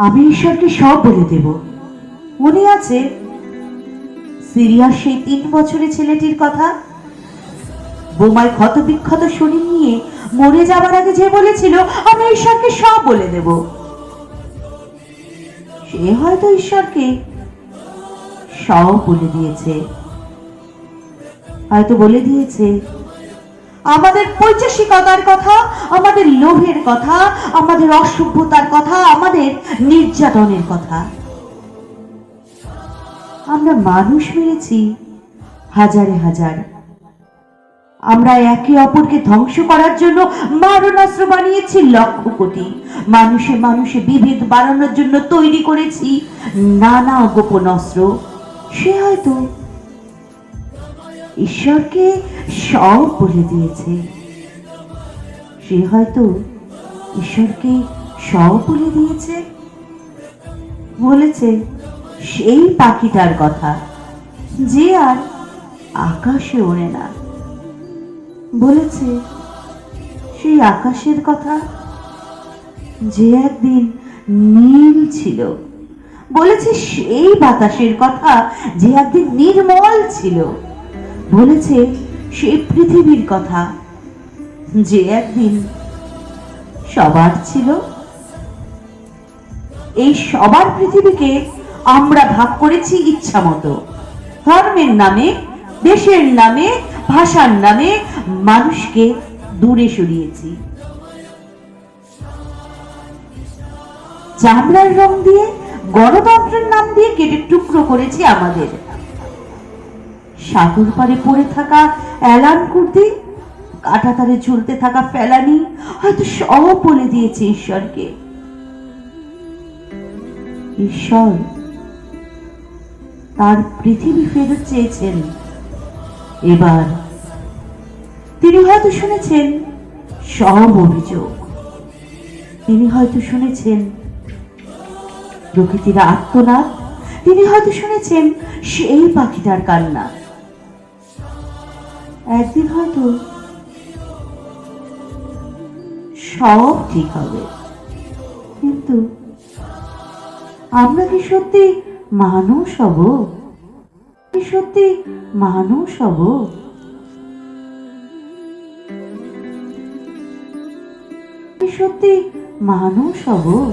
আমি ঈশ্বরকে সব বলে দেব। মনে আছে? সিরিয়ার সেই তিন বছরের ছেলেটির কথা? বোমায় ক্ষত বিক্ষত শরীর নিয়ে মরে যাবার আগে যে বলেছিল, আমি ঈশ্বরকে সব বলে দেব। সে হয়তো ঈশ্বরকে সব বলে দিয়েছে। হয়তো বলে দিয়েছে আমাদের পৈচাসিকতার কথা, আমাদের লোভের কথা, আমাদের অসভ্যতার কথা, আমাদের নির্যাতনের কথা। আমরা মানুষ মেরেছি হাজারে হাজার। আমরা একে অপরকে ধ্বংস করার জন্য মারণাস্ত্র বানিয়েছি লক্ষ কোটি মানুষে মানুষে বিভেদ বাড়ানোর জন্য তৈরি করেছি নানা গোপন অস্ত্র। সে হয়তো ঈশ্বরকে সব বলে দিয়েছে। সে হয়তো ঈশ্বরকে সব বলে দিয়েছে। বলেছে, সেই পাখিটার কথা, যে আর আকাশে ওড়ে না। বলেছে, সেই আকাশের কথা, যে একদিন নীল ছিল। বলেছে, সেই বাতাসের কথা, যে একদিন নির্মল ছিল। বলেছে সেই পৃথিবীর কথা। যে একদিন সবার ছিল, এই সবার পৃথিবীকে আমরা ভাগ করেছি ইচ্ছা মতো। ধর্মের নামে, দেশের নামে, ভাষার নামে মানুষকে দূরে সরিয়েছি। চামড়ার রং দিয়ে, গণতন্ত্রের নাম দিয়ে কেটে টুকরো করেছি আমাদের। সাগর পারে পড়ে থাকা অ্যালার্ম কুর্তি কাটা তারে ঝুলতে থাকা ফেলানি হয়তো সব বলে দিয়েছে ঈশ্বরকে। ঈশ্বর তার পৃথিবী ফেরত চেয়েছেন। এবার তিনি হয়তো শুনেছেন সব অভিযোগ। তিনি হয়তো শুনেছেন প্রকৃতির আত্মনাদ। তিনি হয়তো শুনেছেন সেই পাখিটার কান্না। একদিন হয়তো সব ঠিক হবে। কিন্তু আমরা কি সত্যি মানুষ হব? কি সত্যি মানুষ হব? কি সত্যি মানুষ হব?